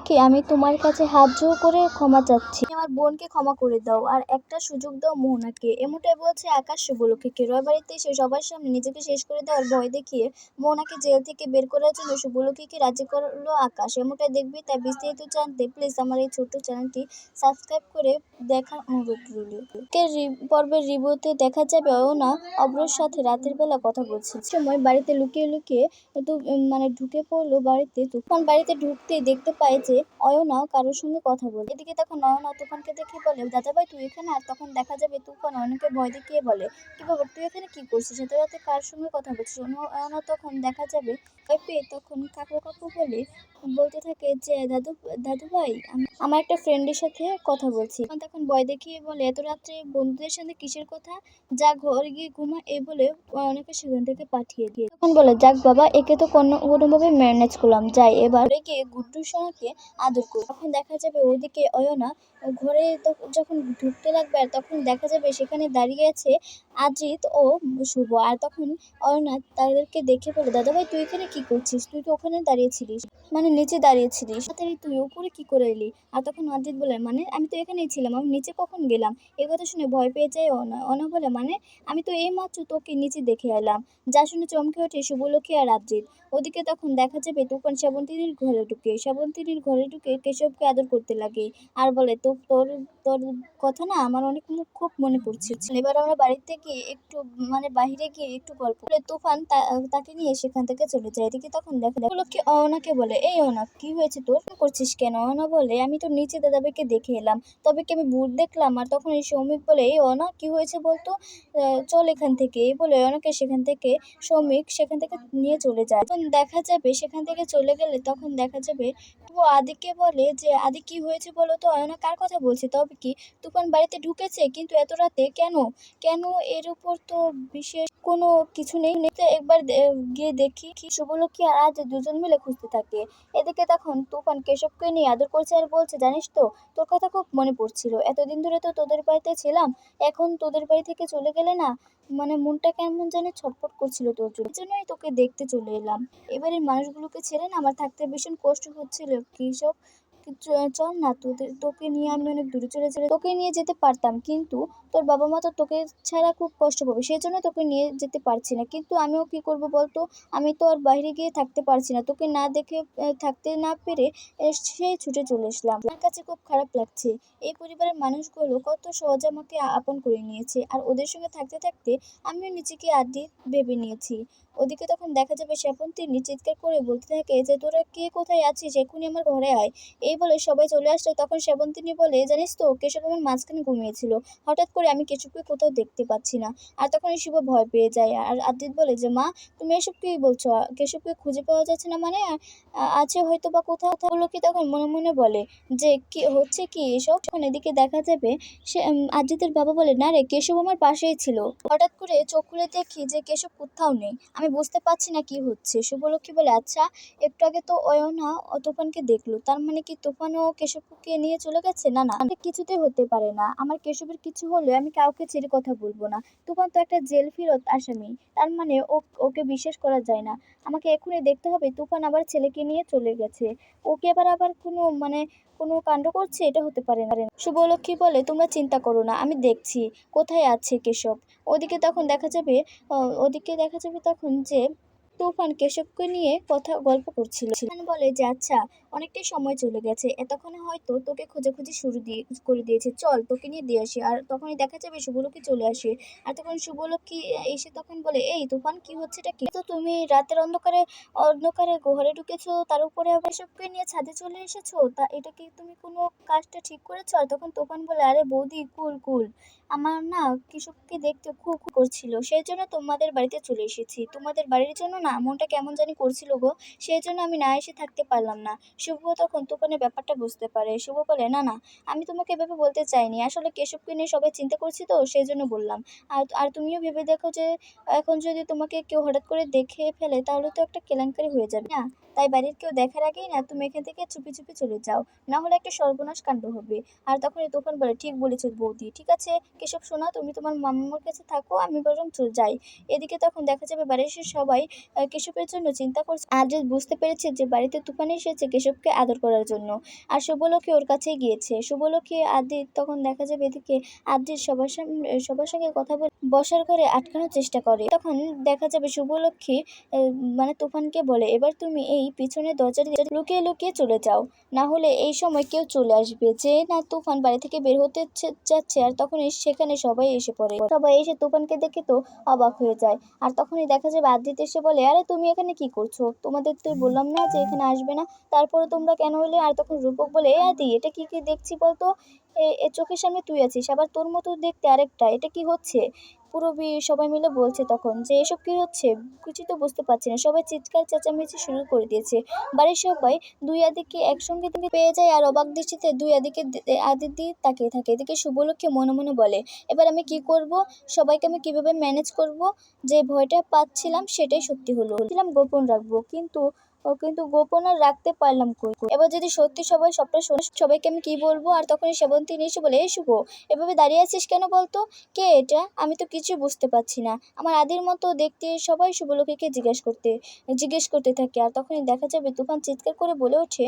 শুভলক্ষ্মী আমি তোমার কাছে হাত জোড় করে ক্ষমা চাচ্ছি। আমার বোনকে ক্ষমা করে দাও, আর একটা সুযোগ দাও মোহনাকে। এমনটাই বলছে আকাশ শুভলক্ষ্মীকে রয় বাড়িতে এসে সবার সামনে নিজেকে শেষ করে দেওয়ার ভয় দেখিয়ে মোহনাকে জেল থেকে বের করার জন্য শুভলক্ষ্মীকে রাজি করল আকাশ। এমনটাই দেখবি তাই বিস্তারিত জানতে। প্লিজ আমার এই ছোট্ট চ্যানেলটি সাবস্ক্রাইব করে দেখার অনুরোধ রইল। পর্বের রিভিউতে দেখা যাবে অয়না অব্রর সাথে রাতের বেলা কথা বলছে। সময় বাড়িতে লুকিয়ে লুকিয়ে তো মানে ঢুকে পড়ল বাড়িতে। তুফান বাড়িতে ঢুকতেই দেখতে পায় অয়না কারোর সঙ্গে কথা বলে। এদিকে তখন অয়না তুফানকে দেখে বলে, দাদাভাই, তুই এখানে? আর তখন দেখা যাবে তুফান অয়নাকে ভয় দেখিয়ে বলে, কি বাবা তুই এখানে কি করছিস? এত রাতে কার সঙ্গে কথা বলছিস? অয়না তখন দেখা যাবে পেয়ে তখন কাকু কাকু বলে, বলতে থাকে যে, দাদু দাদু ভাই আমার একটা ফ্রেন্ডের সাথে কথা বলছি। তখন ভয় দেখিয়ে বলে, এত রাত্রে বন্ধুদের সাথে কিসের কথা? যা ঘরে গিয়ে ঘুমা এই বলে অনেকে সেখান থেকে পাঠিয়ে দিয়ে তখন বলে, যাক বাবা, একে তো কোনো, কোনোভাবে ম্যানেজ করলাম। যাই, এবার গিয়ে গুড্ডু সোনাকে আদর করি তখন দেখা যাবে ওদিকে অয়না ঘরে যখন ঢুকতে লাগবে আর তখন দেখা যাবে সেখানে দাঁড়িয়ে আছে আজিত ও শুভ। আর তখন অয়না তাদেরকে দেখে বলে, দাদা ভাই, তুই এখানে কি করছিস? তুই তো ওখানে দাঁড়িয়েছিলিস। মানে নিচে দাঁড়িয়েছিলিস। তাড়াতাড়ি তুই উপরে কি করে এলি? আর তখন অজিত বলে মানে আমি তো এখানেই ছিলাম, আমি নিচে কখন গেলাম? এ কথা শুনে ভয় পেয়ে যায় অনা অনা বলে মানে আমি তো এই মাত্র তোকে নিচে দেখে এলাম। যা শুনে চমকে ওঠে শুভলক্ষ্মী আর রাজ্জিত ওদিকে তখন দেখা যাবে তুফান শ্রাবন্তীর ঘরে ঢুকে। শ্রাবন্তীর ঘরে ঢুকে কেশবকে আদর করতে লাগে। আর বলে তো তোর তোর কথা না আমার অনেক মু- খুব মনে পড়ছে। এবার আমরা বাড়িতে গিয়ে একটু মানে বাইরে গিয়ে একটু গল্প করে। তুফান তাকে নিয়ে সেখান থেকে চলে যায়। এদিকে তখন দেখা উপলক্ষে অনাকে বলে, এই অনা, কি হয়েছে তোর? করছিস কেন? অনা বলে, আমি তো নিচে দাদাভাইকে দেখে এলাম। তবে কি আমি ভূত দেখলাম? আর তখন এই সৌমিক বলে, এই অনা, কি হয়েছে বলতো? চল এখান থেকে। বলে অনাকে সেখান থেকে, সৌমিক সেখান থেকে নিয়ে চলে যায়। তখন দেখা যাবে, সেখান থেকে চলে গেলে তখন দেখা যাবে আদিকে বলে যে, আদি কি হয়েছে বলো তো? অয়না কার কথা বলছে? তবে কি তুফান বাড়িতে ঢুকেছে? কিন্তু এত রাতে কেন? কেন এর উপর তো বিশেষ কোনো কিছু নেই। তো একবার গিয়ে দেখি কি শুভলক্ষ্মী আর আজ দুজন মিলে খুঁজতে থাকে। এদিকে তখন তুফান কেশবকে নিয়ে আদর করছে আর বলছে, জানিস তো, তোর কথা খুব মনে পড়ছিল। এতদিন ধরে তো তোদের বাড়িতে ছিলাম, এখন তোদের বাড়ি থেকে চলে গেলে না মানে মনটা কেমন জানি ছটফট করছিল তোর জন্য। জন্যই তোকে দেখতে চলে এলাম। এবারের মানুষগুলোকে ছেড়ে না আমার থাকতে ভীষণ কষ্ট হচ্ছিল। কৃষক চল না, তোদের, তোকে নিয়ে আমি অনেক দূরে চলে চলে, তোকে নিয়ে যেতে পারতাম, কিন্তু তোর বাবা মা তো তোকে ছাড়া খুব কষ্ট পাবে সেই জন্য তোকে নিয়ে যেতে পারছি না। কিন্তু আমিও কি করব বলতো? আমি তো আর বাইরে গিয়ে থাকতে পারছি না, তোকে না দেখে থাকতে না পেরে সেই ছুটে চলে এসলাম। আমার কাছে খুব খারাপ লাগছে। এই পরিবারের মানুষগুলো কত সহজে আমাকে আপন করে নিয়েছে, আর ওদের সঙ্গে থাকতে থাকতে আমিও নিজেকে আদি ভেবে নিয়েছি। ওদিকে তখন দেখা যাবে শ্যাপন্তিনী চিৎকার করে বলতে থাকে যে তোরা কে? কোথায় আছিস? এক্ষুনি আমার ঘরে আয়। এই বলে সবাই চলে আসলো। তখন শ্যাবন্তিনী বলে জানিস তো কেশব আমার মাঝখানে ঘুমিয়েছিল। হঠাৎ করে আমি কেশবকে কোথাও দেখতে পাচ্ছি না। আর তখন শিব ভয় পেয়ে যায়। আর আদিত বলে যে মা তুমি এসব কি বলছো? কেশবকে খুঁজে পাওয়া যাচ্ছে না মানে? আছে হয়তো বা কোথাও? কোথাও কি তখন মনে মনে বলে যে কি হচ্ছে কি এসব? তখন এদিকে দেখা যাবে সে উম, আজিতের বাবা বলে না রে কেশব আমার পাশেই ছিল। হঠাৎ করে চোখ খুলে দেখি যে কেশব কোথাও নেই। আমি বুঝতে পারছি না কি হচ্ছে। শুভলক্ষ্মী বলে আচ্ছা একটু আগে তো অয়না তুফানকে দেখল। তার মানে কি তুফানও কেশবকে নিয়ে চলে গেছে? না না এটা কিছুতেই হতে পারে না। আমার কেশবের কিছু হলে আমি কাউকে ছেড়ে কথা বলব না। তুফান তো একটা জেল ফেরত আসামি। তার মানে ও, ওকে বিশ্বাস করা যায় না। আমাকে এখনই দেখতে হবে, তুফান আবার ছেলেকে নিয়ে চলে গেছে। ওকে আবার আবার কোনো মানে কোনো কাণ্ড করছে? এটা হতে পারে না। শুভলক্ষ্মী বলে, তোমরা চিন্তা করো না, আমি দেখছি। কোথায় আছে কেশব? ওদিকে তখন দেখা যাবে ওদিকে দেখা যাবে তখন যে তুফান কেশবকে নিয়ে কথা, গল্প করছিল। তুফান বলে যে আচ্ছা অনেকটাই সময় চলে গেছে। এতক্ষণে হয়তো তোকে খোঁজাখুঁজি শুরু দিয়ে, করে দিয়েছে। চল, তোকে নিয়ে দিয়ে আসি। আর তখনই দেখা যাবে শুভলক্ষ্মী চলে আসে। আর তখন শুভলক্ষ্মী এসে তখন বলে, এই, তুফান, কি হচ্ছে এটা কি? তো তুমি রাতের অন্ধকারে অন্ধকারে ঘরে ঢুকেছো, তার উপরে আবার সবকে নিয়ে ছাদে চলে এসেছ? তা এটা কি তুমি কোনো কাজটা ঠিক করেছ? আর তখন তুফান বলে, আরে বৌদি, কুল কুল। আমার না কৃষককে দেখতে খুব করছিল। সেই জন্য তোমাদের বাড়িতে চলে এসেছি। তোমাদের বাড়ির জন্য না মনটা কেমন জানি করছিল গো, সেই জন্য আমি না এসে থাকতে পারলাম না। শুভ তখন তুফানের ব্যাপারটা বুঝতে পারে। শুভ বলে, না না, আমি তোমাকে এভাবে বলতে চাইনি। আসলে কেশবকে নিয়ে সবাই চিন্তা করছি তো, সেই জন্য বললাম। আর আর তুমিও ভেবে দেখো যে, এখন যদি তোমাকে কেউ হঠাৎ করে দেখে ফেলে, তাহলে তো একটা কেলেঙ্কারি হয়ে যাবে, না? তাই বাড়ির কেউ দেখার আগেই না তুমি এখান থেকে চুপি চুপি চলে যাও। না হলে একটা সর্বনাশ কাণ্ড হবে। আর তখনই তুফান বলে, ঠিক বলেছ বৌদি, ঠিক আছে? কেশব শোনা তুমি তোমার মাম্মার কাছে থাকো, আমি বরং চলে যাই। এদিকে তখন দেখা যাবে বাড়ির সবাই কেশবের জন্য চিন্তা করছে। আদ্রিত বুঝতে পেরেছে যে বাড়িতে তুফান এসেছে কেশবকে আদর করার জন্য। আর শুভলক্ষী ওর কাছেই গিয়েছে। শুভলক্ষী আদিত তখন দেখা যাবে এদিকে আদ্রিত সবার সামনে সবার সঙ্গে কথা বলে, বসার ঘরে আটকানোর চেষ্টা করে। তখন দেখা যাবে শুভলক্ষী মানে তুফানকে বলে, এবার তুমি এই পিছনের দরজা দিয়ে লুকিয়ে লুকিয়ে চলে যাও। না হলে এই সময় কেউ চলে আসবে। যে না তুফান বাড়ি থেকে বের হতে যাচ্ছে, আর তখনই সেখানে সবাই এসে পড়ে। সবাই এসে তুফানকে দেখে তো অবাক হয়ে যায়। আর তখনই দেখা যাবে আদিত এসে বলে, আরে, তুমি এখানে কি করছ? তোমাদের তো বললাম না যে এখানে আসবে না। তারপরে তোমরা কেন হলে আর তখন রূপক বলে আদি, এটা কি কি দেখছি বলতো? এ- চোখের সামনে তুই আছিস, আবার তোর মতো দেখতে আরেকটা, এটা কি হচ্ছে? পুরো বি- সবাই মিলে বলছে তখন যে, এসব কি হচ্ছে? কিছু তো বুঝতে পারছি না, সবাই চিৎকার চেঁচামেচি শুরু করে দিয়েছে। বাড়ির সবাই দুই আদিকে একসঙ্গে পেয়ে যায় আর অবাক দৃষ্টিতে দুই আদিকে দে- আদির দিয়ে তাকিয়ে থাকে। এদিকে শুভলক্ষ্মী মনে মনে বলে, এবার আমি কি করব? সবাইকে আমি কীভাবে ম্যানেজ করব? যে ভয়টা পাচ্ছিলাম সেটাই সত্যি হলো। গোপন রাখব। কিন্তু ও কিন্তু গোপন আর রাখতে পারলাম কই? এবার যদি সত্যি সবাই সবটা শোনে, সবাইকে আমি কি বলব? আর তখনই সেবন্তী এসে বলে শুভ, এভাবে দাঁড়িয়ে আছিস কেন বলতো? কে এটা? আমি তো কিছু বুঝতে পারছি না। আমার আদির মতো দেখতে সবাই শুভলক্ষীকে জিজ্ঞেস করতে জিজ্ঞেস করতে থাকে। আর তখনই দেখা যাবে তুফান চিৎকার করে বলে ওঠে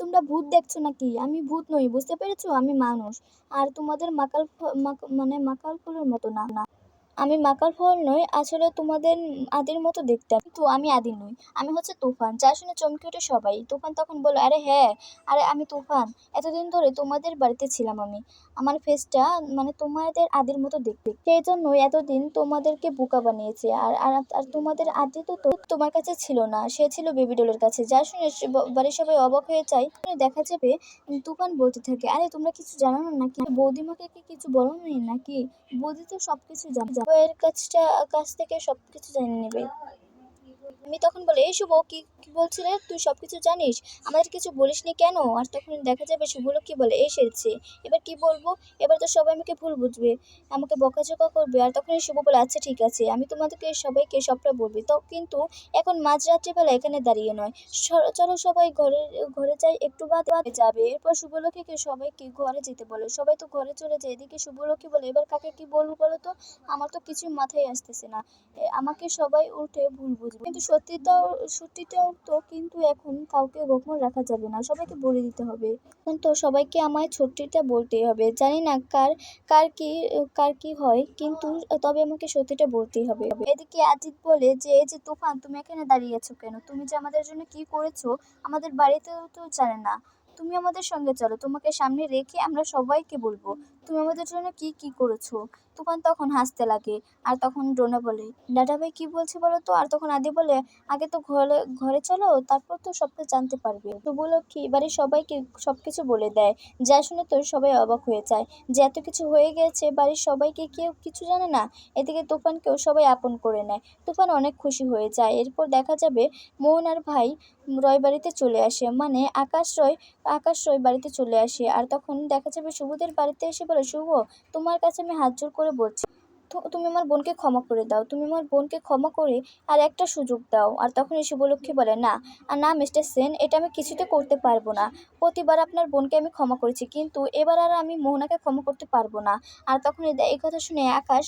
তোমরা ভূত দেখছ নাকি? আমি ভূত নই, বুঝতে পেরেছ? আমি মানুষ। আর তোমাদের মাকাল মানে মাকাল ফুলের মতো না না। আমি মাকাল ফল নই আসলে তোমাদের আদির মতো দেখতে। কিন্তু আমি আদি নই, আমি হচ্ছে তুফান। যা শুনে চমকে ওঠে সবাই। তুফান তখন বলে আরে হ্যাঁ আরে আমি তুফান। এতদিন ধরে তোমাদের বাড়িতে ছিলাম আমি। আমার ফেসটা মানে তোমাদের আদির মতো দেখতে। সেই জন্যই এতদিন তোমাদেরকে বোকা বানিয়েছে। আর আর তোমাদের আদি তো তোমার কাছে ছিল না। সে ছিল বেবি ডলের কাছে। যা শুনে বাড়ির সবাই অবাক হয়ে যায়। দেখা যাবে তুফান বলতে থাকে, আরে তোমরা কিছু জানো না নাকি? বৌদিমাকে কি কিছু বলো নাকি? বৌদি তো সব কিছু জানে। এর কাছটা কাছ থেকে সব কিছু জেনে নেবে। আমি তখন বলে, এই শুভ, কি কি বলছিলে? তুই সব কিছু জানিস? আমাদের কিছু বলিসনি কেন? আর তখন দেখা যাবে শুভলক্ষ্মী বলে, এসেছে। এবার কি বলব? এবার তো সবাই আমাকে ভুল বুঝবে, আমাকে বকাঝকা করবে। আর তখনই শুভ বলে আচ্ছা ঠিক আছে, আমি তোমাদেরকে, সবাইকে সবটা বলবি। তো কিন্তু এখন মাঝরাত্রিবেলা এখানে দাঁড়িয়ে নয়। চলো সবাই ঘরে ঘরে যাই, একটু বাদ, বাদে যাবে। এরপর শুভলক্ষ্মীকে সবাইকে ঘরে যেতে বলে। সবাই তো ঘরে চলে যায়। এদিকে শুভলক্ষ্মী বলে, এবার কাকে কি বলব বলো তো? আমার তো কিছু মাথায় আসতেছে না। আমাকে সবাই উঠে ভুল বুঝবে। কিন্তু সত্যিটাও সত্যিটাও তো কিন্তু এখন কাউকে গোপন রাখা যাবে না। সবাইকে বলে দিতে হবে। এখন তো সবাইকে আমায় সত্যিটা বলতেই হবে। জানি না কার কার কি কার কি হয়, কিন্তু তবে আমাকে সত্যিটা বলতেই হবে। এদিকে আজিত বলে যে, এই যে তুফান, তুমি এখানে দাঁড়িয়ে আছো কেন? তুমি যে আমাদের জন্য কি করেছ, আমাদের বাড়িতেও তো জানে না। তুমি আমাদের সঙ্গে চলো। তোমাকে সামনে রেখে আমরা সবাইকে বলব। তুমি আমাদের জন্য কি কি করেছ? তুফান তখন হাসতে লাগে, আর তখন ডোনা বলে, দাদা ভাই কি বলছে বলো তো? আর তখন আদি বলে, আগে তো ঘরে ঘরে চলো, তারপর তো সবটা জানতে পারবে। তো বলো কি, এবারে সবাইকে সব কিছু বলে দেয়। যা শুনে তো সবাই অবাক হয়ে যায় যে এত কিছু হয়ে গেছে, বাড়ির সবাইকে কেউ কিছু জানে না? এদিকে তুফানকেও সবাই আপন করে নেয়। তুফান অনেক খুশি হয়ে যায়। এরপর দেখা যাবে মোহন আর ভাই রয় বাড়িতে চলে আসে। মানে আকাশ রয় আকাশ রয় বাড়িতে চলে আসে। আর তখন দেখা যাবে শুভদের বাড়িতে এসে শুভ তোমার কাছে আমি হাত জোর করে বলছি। তুমি আমার বোনকে ক্ষমা করে দাও। তুমি আমার বোনকে ক্ষমা করে আর একটা সুযোগ দাও। আর তখনই শুভলক্ষ্মী বলে, না, আর না, মিস্টার সেন, এটা আমি কিছুতে করতে পারব না। প্রতিবার আপনার বোনকে আমি ক্ষমা করেছি, কিন্তু এবার আর আমি মোহনাকে ক্ষমা করতে পারব না। আর তখন এই কথা শুনে আকাশ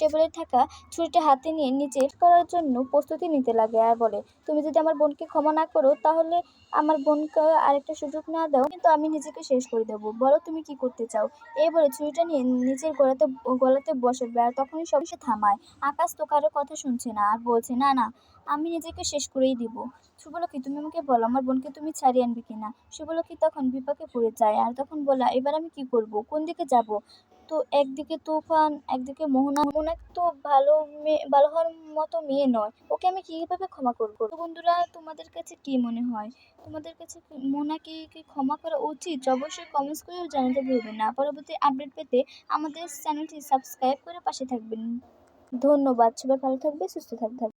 টেবিলে থাকা ছুরিটা হাতে নিয়ে নিজের করার জন্য প্রস্তুতি নিতে লাগে আর বলে, তুমি যদি আমার বোনকে ক্ষমা না করো, তাহলে আমার বোনকে আরেকটা সুযোগ না দাও, কিন্তু আমি নিজেকে শেষ করে দেবো। বলো তুমি কি করতে চাও? এই বলে ছুরিটা নিয়ে নিজের গলাতে গলাতে বসে আর তখনই সব সে থামায়। আকাশ তো কারও কথা শুনছে না আর বলছে না না আমি নিজেকে শেষ করেই দিব। শুভলক্ষী তুমি আমাকে বলো, আমার বোনকে তুমি ছাড়িয়ে আনবে কিনা? শুভলক্ষী তখন বিপাকে পড়ে যায় আর তখন বলা, এবার আমি কি করব? কোন দিকে যাব? তো একদিকে তুফান, একদিকে মোহনা। মোহনা তো ভালো মেয়ে, ভালো হওয়ার মতো মেয়ে নয়। ওকে আমি কীভাবে ক্ষমা করব? বন্ধুরা, তোমাদের কাছে কি মনে হয়? তোমাদের কাছে কি মোনাকে কি ক্ষমা করা উচিত? অবশ্যই কমেন্টস করেও জানাতে ভুলবেন না। পরবর্তী আপডেট পেতে আমাদের চ্যানেলটি সাবস্ক্রাইব করে পাশে থাকবেন। ধন্যবাদ। সবাই ভালো থাকবে, সুস্থ থাকবে।